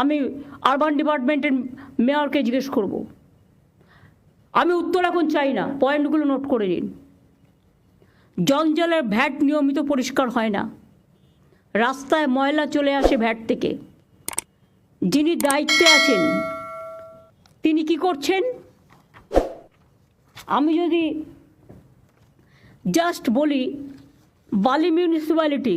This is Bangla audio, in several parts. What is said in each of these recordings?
আমি আরবান ডিপার্টমেন্টের মেয়রকে জিজ্ঞেস করব। আমি উত্তর এখন চাই না পয়েন্টগুলো নোট করে নিন। জঞ্জালের ভ্যাট নিয়মিত পরিষ্কার হয় না। রাস্তায় ময়লা চলে আসে ভ্যাট থেকে। যিনি দায়িত্বে আছেন, তিনি কি করছেন? আমি যদি জাস্ট বলি, বালি মিউনিসিপ্যালিটি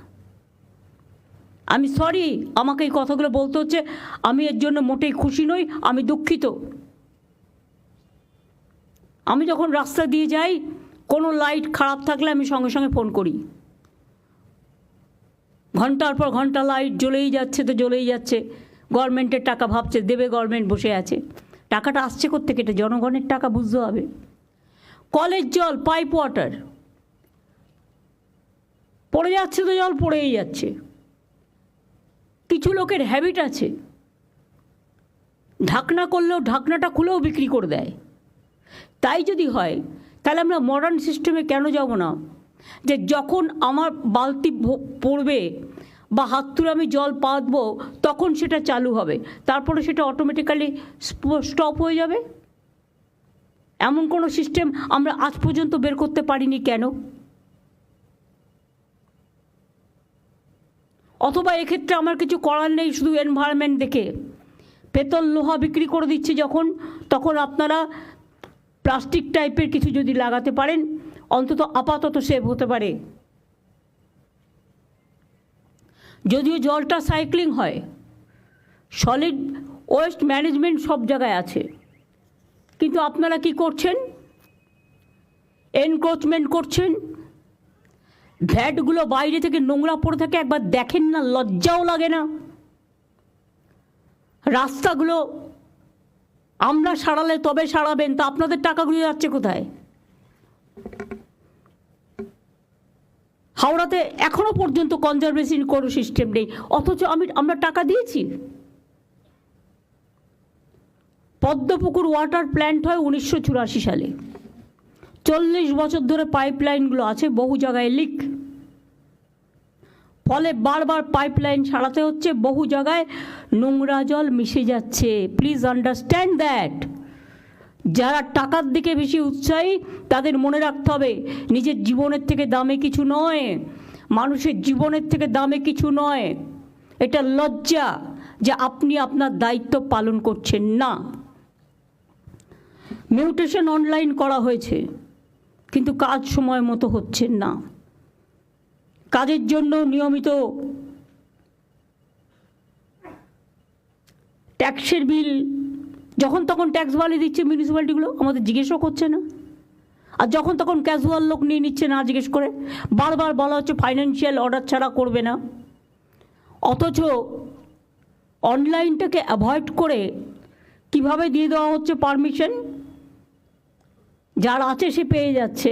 আমি সরি আমাকে এই কথাগুলো বলতে হচ্ছে। আমি এর জন্য মোটেই খুশি নই, আমি দুঃখিত। আমি যখন রাস্তা দিয়ে যাই, কোনো লাইট খারাপ থাকলে আমি সঙ্গে সঙ্গে ফোন করি। ঘণ্টার পর ঘণ্টা লাইট জ্বলেই যাচ্ছে তো জ্বলেই যাচ্ছে। গভর্নমেন্টের টাকা ভাবছে, দেবে গভর্নমেন্ট বসে আছে। টাকাটা আসছে করতে এটা জনগণের টাকা, বুঝতে হবে। কলের জল পাইপ ওয়াটার পড়ে যাচ্ছে তো জল, পড়েই যাচ্ছে। কিছু লোকের হ্যাবিট আছে। ঢাকনা করলেও ঢাকনাটা খুলেও বিক্রি করে দেয়। তাই যদি হয়, তাহলে আমরা মডার্ন সিস্টেমে কেন যাব না? যে যখন আমার বালতি পড়বে বা হাত তুলে আমি জল পাতবো, তখন সেটা চালু হবে। তারপরে সেটা অটোমেটিক্যালি স্টপ হয়ে যাবে? এমন কোনো সিস্টেম আমরা আজ পর্যন্ত বের করতে পারিনি কেন? অথবা এক্ষেত্রে আমার কিছু করার নেই, শুধু এনভায়রনমেন্ট দেখে। পেতল লোহা বিক্রি করে দিচ্ছে যখন, তখন আপনারা প্লাস্টিক টাইপের কিছু যদি লাগাতে পারেন, অন্তত আপাতত সেভ হতে পারে। যদিও জলটা সাইক্লিং হয় সলিড ওয়েস্ট ম্যানেজমেন্ট সব জায়গায় আছে। কিন্তু আপনারা কি করছেন? এনক্রোচমেন্ট করছেন ভ্যাটগুলো বাইরে থেকে নোংরা পড়ে থাকে, একবার দেখেন না, লজ্জাও লাগে না। রাস্তাগুলো আমরা সারালে তবে সারাবেন, তা আপনাদের টাকাগুলো যাচ্ছে কোথায়? হাওড়াতে এখনও পর্যন্ত কনজারভেশন কোনো সিস্টেম নেই, অথচ আমি, আমরা টাকা দিয়েছি। পদ্মপুকুর ওয়াটার প্ল্যান্ট হয় উনিশশো চুরাশি সালে। চল্লিশ বছর ধরে পাইপলাইনগুলো আছে, বহু জায়গায় লিক ফলে বারবার পাইপলাইন সারাতে হচ্ছে। বহু জায়গায় নোংরা জল মিশে যাচ্ছে। প্লিজ আন্ডারস্ট্যান্ড দ্যাট যারা টাকার দিকে বেশি উৎসাহী, তাদের মনে রাখতে হবে, নিজের জীবনের থেকে দামে কিছু নয়। মানুষের জীবনের থেকে দামে কিছু নয়। এটা লজ্জা যে আপনি আপনার দায়িত্ব পালন করছেন না। মিউটেশন অনলাইন করা হয়েছে, কিন্তু কাজ সময় মতো হচ্ছে না। কাজের জন্য নিয়মিত ট্যাক্সের বিল, যখন তখন ট্যাক্স বাড়িয়ে দিচ্ছে মিউনিসিপ্যালিটিগুলো আমাদের জিজ্ঞেসও করছে না। আর যখন তখন ক্যাজুয়াল লোক নিয়ে নিচ্ছে না জিজ্ঞেস করে, বারবার বলা হচ্ছে ফাইন্যান্সিয়াল অর্ডার ছাড়া করবে না। অথচ অনলাইনটাকে অ্যাভয়েড করে কীভাবে দিয়ে দেওয়া হচ্ছে পারমিশন যার আছে সে পেয়ে যাচ্ছে।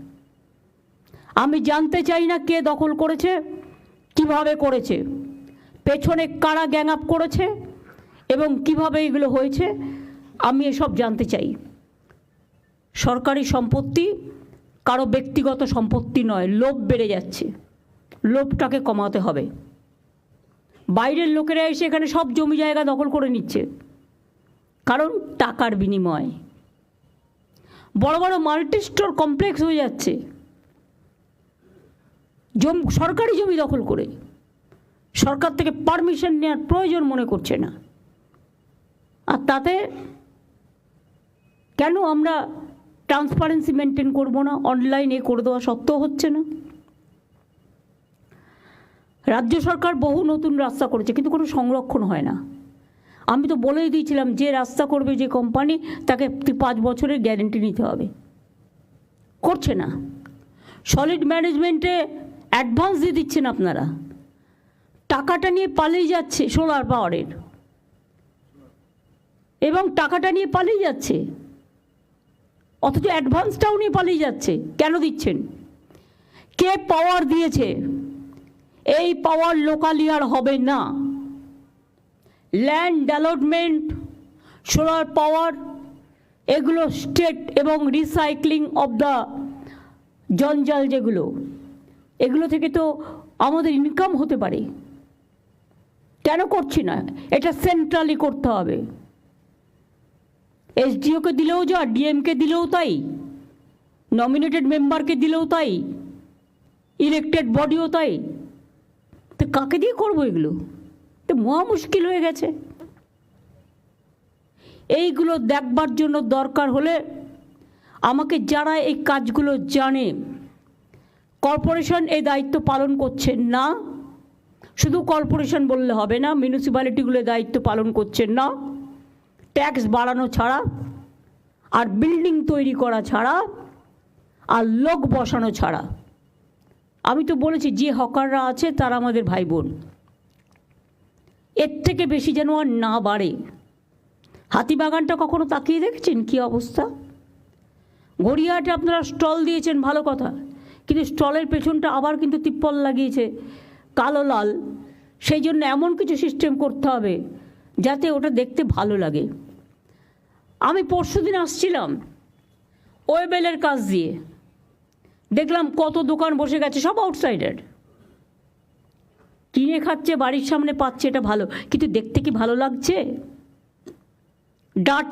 আমি জানতে চাই না কে দখল করেছে, কীভাবে করেছে, পেছনে কারা গ্যাং আপ করেছে এবং কীভাবে এগুলো হয়েছে, আমি এসব জানতে চাই। সরকারি সম্পত্তি কারও ব্যক্তিগত সম্পত্তি নয়, লোভ বেড়ে যাচ্ছে, লোভটাকে কমাতে হবে। বাইরের লোকেরা এসে এখানে সব জমি জায়গা দখল করে নিচ্ছে, কারণ টাকার বিনিময়। বড় বড় মাল্টি স্টোর কমপ্লেক্স হয়ে যাচ্ছে। জম, সরকারি জমি দখল করে। সরকার থেকে পারমিশন নেওয়ার প্রয়োজন মনে করছে না। আর তাতে কেন আমরা ট্রান্সপারেন্সি মেনটেন করব না? অনলাইনে করে দেওয়া সত্ত্বেও হচ্ছে না। রাজ্য সরকার বহু নতুন রাস্তা করেছে, কিন্তু কোনো সংরক্ষণ হয় না। আমি তো বলেই দিয়েছিলাম, যে রাস্তা করবে যে কোম্পানি তাকে পাঁচ বছরের গ্যারেন্টি নিতে হবে। করছে না। সলিড ম্যানেজমেন্টে অ্যাডভান্স দিয়ে দিচ্ছেন আপনারা। টাকাটা নিয়ে পালিয়ে যাচ্ছে সোলার পাওয়ারের। এবং টাকাটা নিয়ে পালিয়ে যাচ্ছে। অথচ অ্যাডভান্সটাও নিয়ে পালিয়ে যাচ্ছে। কেন দিচ্ছেন? কে পাওয়ার দিয়েছে? এই পাওয়ার লোকালি আর হবে না। ল্যান্ড ডেভেলপমেন্ট সোলার পাওয়ার এগুলো স্টেট এবং রিসাইক্লিং অফ দ্য জঞ্জাল যেগুলো এগুলো থেকে তো আমাদের ইনকাম হতে পারে। কেন করছি না? এটা সেন্ট্রালি করতে হবে। এসডিওকে দিলেও যা ডিএমকে দিলেও তাই। নমিনেটেড মেম্বারকে দিলেও তাই। ইলেকটেড বডিও তাই। তো কাকে দিয়ে করব এগুলো? তো মহা মুশকিল হয়ে গেছে। এইগুলো দেখবার জন্য দরকার হলে আমাকে যারা এই কাজগুলো জানে কর্পোরেশন এই দায়িত্ব পালন করছেন না। শুধু কর্পোরেশন বললে হবে না মিউনিসিপ্যালিটিগুলো দায়িত্ব পালন করছেন না। ট্যাক্স বাড়ানো ছাড়া আর বিল্ডিং তৈরি করা ছাড়া আর লোক বসানো ছাড়া। আমি তো বলেছি, যে হকাররা আছে তারা আমাদের ভাই বোন এর থেকে বেশি যেন আর না বাড়ে। হাতিবাগানটা কখনো তাকিয়ে দেখেছেন কি অবস্থা? গড়িয়াহাটে আপনারা স্টল দিয়েছেন, ভালো কথা। কিন্তু স্টলের পেছনটা আবার কিন্তু তিপ্পল লাগিয়েছে, কালো লাল। সেই জন্য এমন কিছু সিস্টেম করতে হবে যাতে ওটা দেখতে ভালো লাগে। আমি পরশু দিন আসছিলাম ওয়েবেলের কাজ দিয়ে। দেখলাম কত দোকান বসে গেছে, সব আউটসাইডার কিনে খাচ্ছে, বাড়ির সামনে পাচ্ছে, এটা ভালো। কিন্তু দেখতে কি ভালো লাগছে? ডাঁট